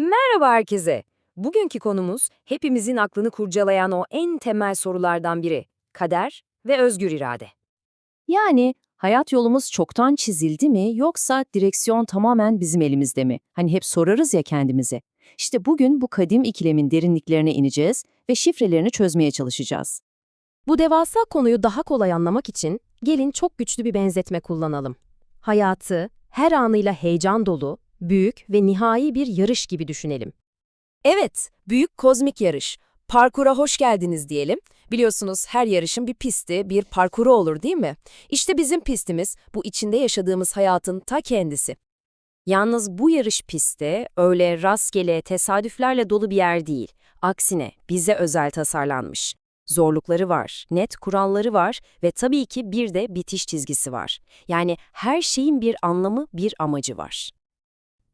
Merhaba herkese. Bugünkü konumuz hepimizin aklını kurcalayan o en temel sorulardan biri. Kader ve özgür irade. Yani hayat yolumuz çoktan çizildi mi yoksa direksiyon tamamen bizim elimizde mi? Hani hep sorarız ya kendimize. İşte bugün bu kadim ikilemin derinliklerine ineceğiz ve şifrelerini çözmeye çalışacağız. Bu devasa konuyu daha kolay anlamak için gelin çok güçlü bir benzetme kullanalım. Hayatı her anıyla heyecan dolu, büyük ve nihai bir yarış gibi düşünelim. Evet, büyük kozmik yarış. Parkura hoş geldiniz diyelim. Biliyorsunuz her yarışın bir pisti, bir parkuru olur değil mi? İşte bizim pistimiz bu içinde yaşadığımız hayatın ta kendisi. Yalnız bu yarış pisti öyle rastgele tesadüflerle dolu bir yer değil. Aksine bize özel tasarlanmış. Zorlukları var, net kuralları var ve tabii ki bir de bitiş çizgisi var. Yani her şeyin bir anlamı, bir amacı var.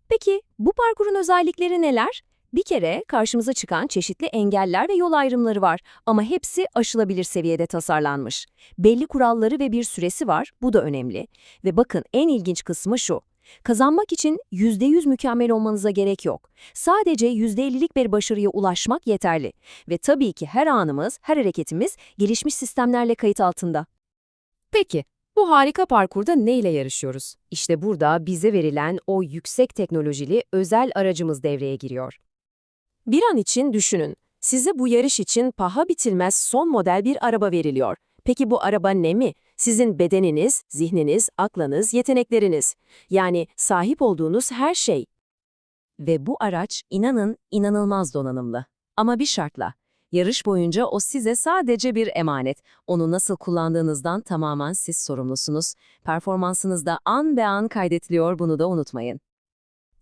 Peki bu parkurun özellikleri neler? Bir kere karşımıza çıkan çeşitli engeller ve yol ayrımları var ama hepsi aşılabilir seviyede tasarlanmış. Belli kuralları ve bir süresi var, bu da önemli. Ve bakın en ilginç kısmı şu. Kazanmak için %100 mükemmel olmanıza gerek yok. Sadece %50'lik bir başarıya ulaşmak yeterli. Ve tabii ki her anımız, her hareketimiz gelişmiş sistemlerle kayıt altında. Peki, bu harika parkurda neyle yarışıyoruz? İşte burada bize verilen o yüksek teknolojili özel aracımız devreye giriyor. Bir an için düşünün. Size bu yarış için paha bitilmez son model bir araba veriliyor. Peki bu araba ne mi? Sizin bedeniniz, zihniniz, aklınız, yetenekleriniz. Yani sahip olduğunuz her şey. Ve bu araç inanın inanılmaz donanımlı. Ama bir şartla. Yarış boyunca o size sadece bir emanet. Onu nasıl kullandığınızdan tamamen siz sorumlusunuz. Performansınız da an be an kaydediliyor bunu da unutmayın.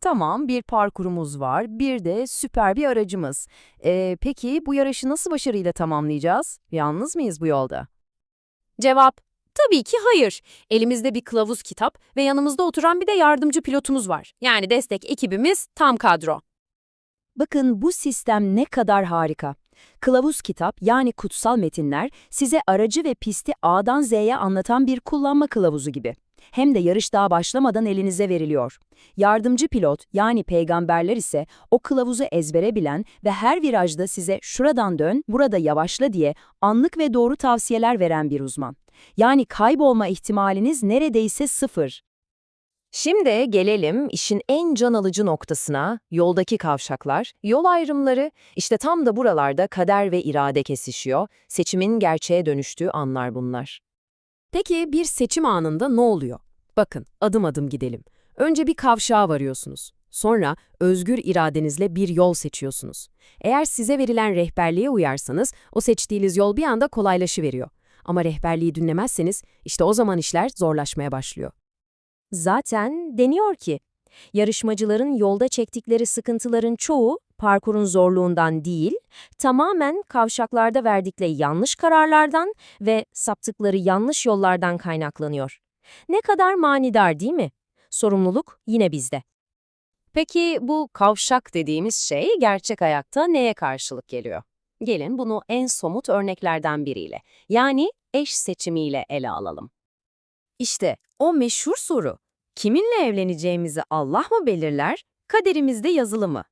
Tamam, bir parkurumuz var, bir de süper bir aracımız. Ee, peki bu yarışı nasıl başarıyla tamamlayacağız? Yalnız mıyız bu yolda? Cevap, tabii ki hayır. Elimizde bir kılavuz kitap ve yanımızda oturan bir de yardımcı pilotumuz var. Yani destek ekibimiz tam kadro. Bakın bu sistem ne kadar harika. Kılavuz kitap yani kutsal metinler size aracı ve pisti A'dan Z'ye anlatan bir kullanma kılavuzu gibi. Hem de yarış daha başlamadan elinize veriliyor. Yardımcı pilot yani peygamberler ise o kılavuzu ezbere bilen ve her virajda size şuradan dön, burada yavaşla diye anlık ve doğru tavsiyeler veren bir uzman. Yani kaybolma ihtimaliniz neredeyse sıfır. Şimdi gelelim işin en can alıcı noktasına, yoldaki kavşaklar, yol ayrımları, işte tam da buralarda kader ve irade kesişiyor, seçimin gerçeğe dönüştüğü anlar bunlar. Peki bir seçim anında ne oluyor? Bakın, adım adım gidelim. Önce bir kavşağa varıyorsunuz. Sonra özgür iradenizle bir yol seçiyorsunuz. Eğer size verilen rehberliğe uyarsanız, o seçtiğiniz yol bir anda kolaylaşıveriyor. Ama rehberliği dinlemezseniz, işte o zaman işler zorlaşmaya başlıyor. Zaten deniyor ki, yarışmacıların yolda çektikleri sıkıntıların çoğu parkurun zorluğundan değil, tamamen kavşaklarda verdikleri yanlış kararlardan ve saptıkları yanlış yollardan kaynaklanıyor. Ne kadar manidar değil mi? Sorumluluk yine bizde. Peki bu kavşak dediğimiz şey gerçek hayatta neye karşılık geliyor? Gelin bunu en somut örneklerden biriyle, yani eş seçimiyle ele alalım. İşte o meşhur soru, kiminle evleneceğimizi Allah mı belirler, kaderimizde yazılı mı?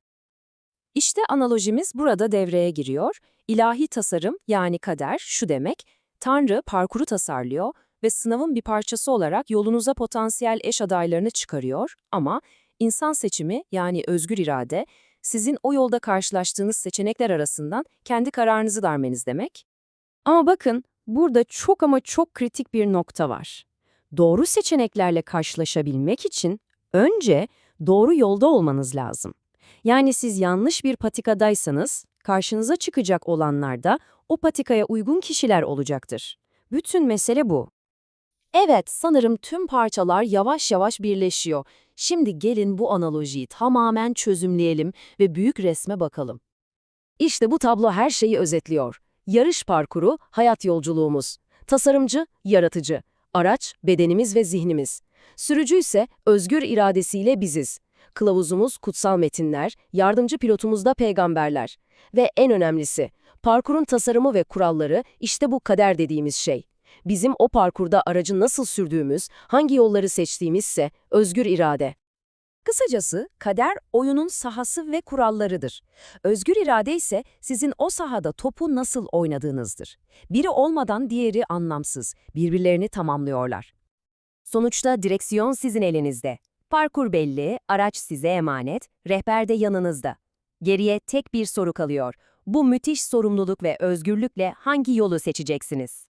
İşte analojimiz burada devreye giriyor. İlahi tasarım yani kader şu demek, Tanrı parkuru tasarlıyor ve sınavın bir parçası olarak yolunuza potansiyel eş adaylarını çıkarıyor ama insan seçimi yani özgür irade, sizin o yolda karşılaştığınız seçenekler arasından kendi kararınızı vermeniz demek. Ama bakın, burada çok ama çok kritik bir nokta var. Doğru seçeneklerle karşılaşabilmek için önce doğru yolda olmanız lazım. Yani siz yanlış bir patikadaysanız, karşınıza çıkacak olanlar da o patikaya uygun kişiler olacaktır. Bütün mesele bu. Evet, sanırım tüm parçalar yavaş yavaş birleşiyor. Şimdi gelin bu analojiyi tamamen çözümleyelim ve büyük resme bakalım. İşte bu tablo her şeyi özetliyor. Yarış parkuru, hayat yolculuğumuz. Tasarımcı, yaratıcı. Araç, bedenimiz ve zihnimiz. Sürücü ise özgür iradesiyle biziz. Kılavuzumuz kutsal metinler, yardımcı pilotumuz da peygamberler. Ve en önemlisi, parkurun tasarımı ve kuralları işte bu kader dediğimiz şey. Bizim o parkurda aracı nasıl sürdüğümüz, hangi yolları seçtiğimizse özgür irade. Kısacası kader oyunun sahası ve kurallarıdır. Özgür irade ise sizin o sahada topu nasıl oynadığınızdır. Biri olmadan diğeri anlamsız, birbirlerini tamamlıyorlar. Sonuçta direksiyon sizin elinizde. Parkur belli, araç size emanet, rehber de yanınızda. Geriye tek bir soru kalıyor. Bu müthiş sorumluluk ve özgürlükle hangi yolu seçeceksiniz?